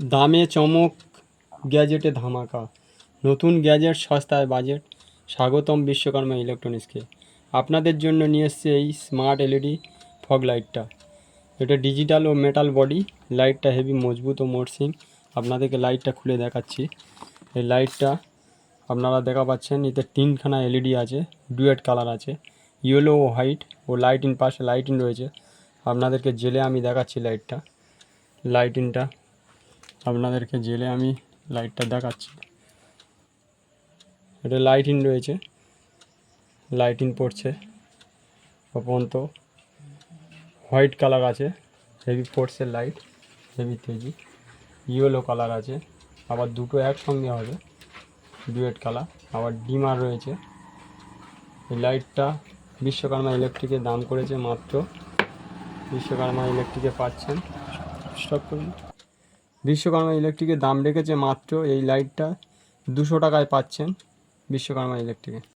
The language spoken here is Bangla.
দামে চমক গ্যাজেটে ধামাকা। নতুন গ্যাজেট, সস্তায় বাজেট। স্বাগতম বিশ্বকর্মা ইলেকট্রনিক্সকে। আপনাদের জন্য নিয়ে এসছে এই স্মার্ট এলইডি ফগ লাইটটা। এটা ডিজিটাল ও মেটাল বডি। লাইটটা হেভি মজবুত ও মরসিং আপনাদেরকে লাইটটা খুলে দেখাচ্ছি। এই লাইটটা আপনারা দেখা পাচ্ছেন, এতে তিনখানা এলইডি আছে, ডুয়েট কালার আছে। ইয়েলো ও হোয়াইট ও লাইটিং পাশে লাইটিং রয়েছে। আপনাদেরকে জেলে আমি দেখাচ্ছি লাইটটা। লাইটিংটা আপনাদেরকে জেলে আমি লাইটটা দেখাচ্ছি। এটা লাইটিং রয়েছে। লাইটিং পড়ছে। পর্যন্ত হোয়াইট কালার আছে। হেভি ফোর্সের লাইট হেভি তেজি। ইয়েলো কালার আছে। আবার দুটো একসঙ্গে হবে। ডুয়েট কালার আবার ডিমার রয়েছে। এই লাইটটা বিশ্বকর্মা ইলেকট্রিকের দাম করেছে মাত্র। বিশ্বকর্মা ইলেকট্রিকে পাচ্ছেন। স্টপ করুন। বিশ্বকর্মা ইলেকট্রিকের দাম রেখেছে মাত্র এই লাইটটা দুশো টাকায় পাচ্ছেন বিশ্বকর্মা ইলেকট্রিকে।